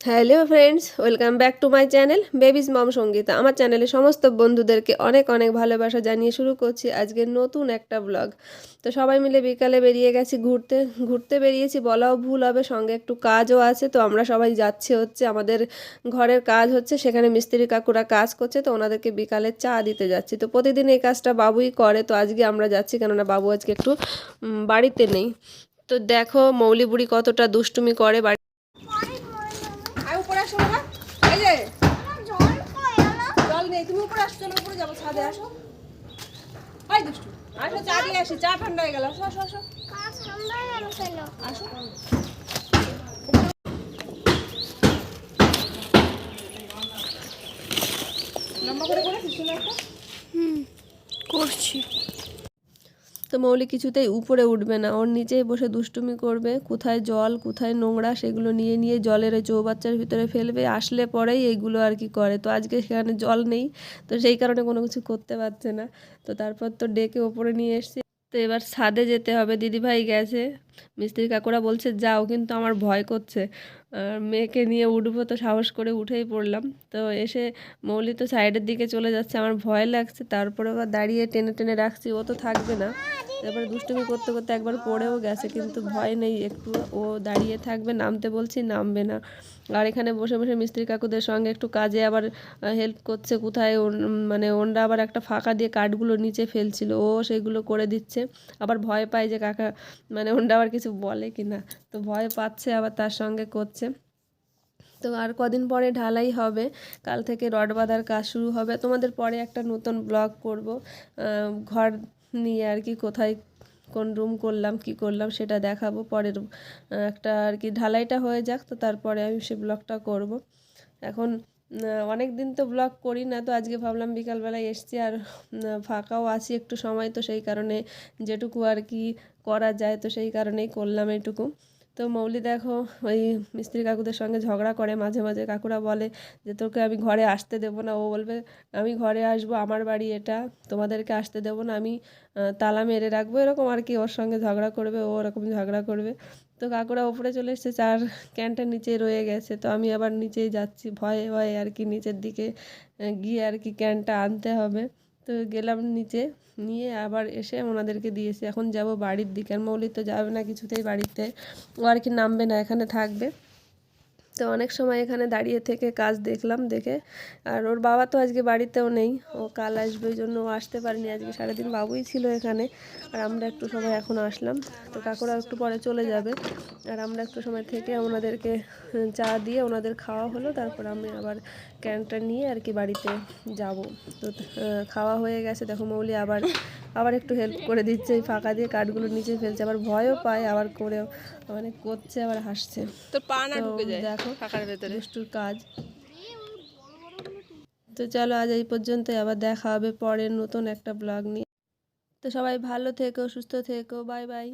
Hello friends, welcome back to my channel babies mom Sangeeta. আমার চ্যানেলে সমস্ত বন্ধুদেরকে অনেক অনেক ভালোবাসা জানিয়ে শুরু করছি আজকের নতুন একটা ব্লগ তো সবাই মিলে বিকালে বেরিয়ে গেছি ঘুরতে ঘুরতে বেরিয়েছি, বলাও ভুল হবে, সঙ্গে একটু কাজও আছে, তো আমরা সবাই যাচ্ছি হচ্ছে, আমাদের ঘরের কাজ হচ্ছে, সেখানে মিস্ত্রি কাকুরা কাজ করছে, তো ওনাদেরকে বিকালে চা দিতে যাচ্ছি। তো প্রতিদিন এই কাজটা বাবুই করে, তো আজকে আমরা যাচ্ছি, কেননা বাবু আজকে একটু বাড়িতে নেই। তো দেখো মৌলি বুড়ি কতটা দুষ্টুমি করে বাড়ি আয় উপরে আসো বাবা এই যে জল নেই তুমি উপরে আসো চলো উপরে যাব ছাদে, আসো। হাই দুষ্টু, আসো, চা দিয়ে আসি, চা ঠান্ডা হয়ে গেল। আসো আসো আসো। আসো। লম্বা করে করেছিস তুমি একটা করছি। তো মৌলি কিছুতেই উপরে উঠবে না। ওর নিচেই বসে দুষ্টুমি করবে। কোথায় জল, কোথায় নোংরা, সেগুলো নিয়ে নিয়ে জলের ওই চৌবাচ্চার ভিতরে ফেলবে। আসলে পরেই এইগুলো আর কি করে। তো আজকে সেখানে জল নেই। তো সেই কারণে কোনো কিছু করতে পারছে না। তো তারপর তো ডেকে ওপরে নিয়ে এসছি। তো এবার ছাদে যেতে হবে। দিদিভাই গেছে। মিস্ত্রি কাকুরা বলছে, যাও, কিন্তু আমার ভয় করছে। মেয়েকে নিয়ে উঠবো তো সাহস করে উঠেই পড়লাম। তো এসে মৌলি তো সাইডের দিকে চলে যাচ্ছে, আমার ভয় লাগছে। তারপরে আবার দাঁড়িয়ে টেনে টেনে রাখছি, ও তো থাকবে না। তারপরে দুষ্টুমি করতে করতে একবার পড়েও গেছে, কিন্তু ভয় নেই একটু। ও দাঁড়িয়ে থাকবে, নামতে বলছি, নামবে না। আর এখানে বসে বসে মিস্ত্রি কাকুদের সঙ্গে একটু কাজে আবার হেল্প করছে কোথায় মানে ওনরা আবার একটা ফাঁকা দিয়ে কাঠগুলো নিচে ফেলছিল, ও সেগুলো করে দিচ্ছে। আবার ভয় পায় যে কাকা মানে ওনরা আবার কিছু বলে কি না তো ভয় পাচ্ছে আবার তার সঙ্গে করছে। তো আর কদিন পরে ঢালাই হবে। কাল থেকে রড বাঁধার কাজ শুরু হবে। তোমাদের পরে একটা নতুন ব্লগ করব। ঘর নিয়ে আর কি কোথায় কোন রুম করলাম, কি করলাম সেটা দেখাবো। পরের একটা আর কি ঢালাইটা হয়ে যাক, তো তারপরে আমি সে ব্লগটা করব। এখন অনেক দিন তো ব্লগ করি না, তো আজকে ভাবলাম বিকালবেলায় এসছি আর ফাঁকাও আছি একটু সময়, তো সেই কারণে যেটুকু আর কি করা যায়, তো সেই কারণেই করলাম এইটুকু তো মৌলি দেখো, ওই মিস্ত্রি কাকুদের সঙ্গে ঝগড়া করে মাঝে মাঝে। কাকুরা বলে যে, তোকে আমি ঘরে আসতে দেবো না। ও বলবে, আমি ঘরে আসব, আমার বাড়ি এটা, তোমাদেরকে আসতে দেবো না, আমি তালা মেরে রাখব। এরকম আর কি ওর সঙ্গে ঝগড়া করবে, ও ওরকম ঝগড়া করবে। তো কাকুরা ওপরে চলে এসছে, চার ক্যানটা নিচে রয়ে গেছে। তো আমি আবার নিচেই যাচ্ছি, ভয়ে ভয়ে আর কি নিচের দিকে গিয়ে আর কি ক্যানটা আনতে হবে। তো গেলাম নিচে, নিয়ে আবার এসে ওনাদেরকে দিয়েছি। এখন যাব বাড়ির দিকে। আর মৌলি তো যাবে না কিছুতেই বাড়িতে। ও আর কি নামবে না, এখানে থাকবে। তো অনেক সময় এখানে দাঁড়িয়ে থেকে কাজ দেখলাম দেখে। আর ওর বাবা তো আজকে বাড়িতেও নেই, ও কাল আসবে, ওই জন্য আসতে পারেনি। আজকে সারাদিন বাবুই ছিল এখানে, আর আমরা একটু সময় এখন আসলাম। তো কাকুরা একটু পরে চলে যাবে, আর আমরা একটু সময় থেকে ওনাদেরকে চা দিয়ে ওনাদের খাওয়া হলো। তারপর আমি আবার ক্যানটা নিয়ে আর কি বাড়িতে যাব। তো খাওয়া হয়ে গেছে। দেখো মৌলি আবার আবার একটু হেল্প করে দিচ্ছে এই ফাঁকা দিয়ে কাঠগুলো নিচে ফেলছে আবার ভয়ও পায় আবার করেও মানে করছে আবার হাসছে। তো পা না ঢুকে যায় দেখো ফাঁকার ভেতরে। দুষ্টুর কাজ। তো চলো আজ এই পর্যন্ত আবার দেখা হবে পরের নতুন একটা ব্লগ নিয়ে। তো সবাই ভালো থেকো সুস্থ থেকো বাই বাই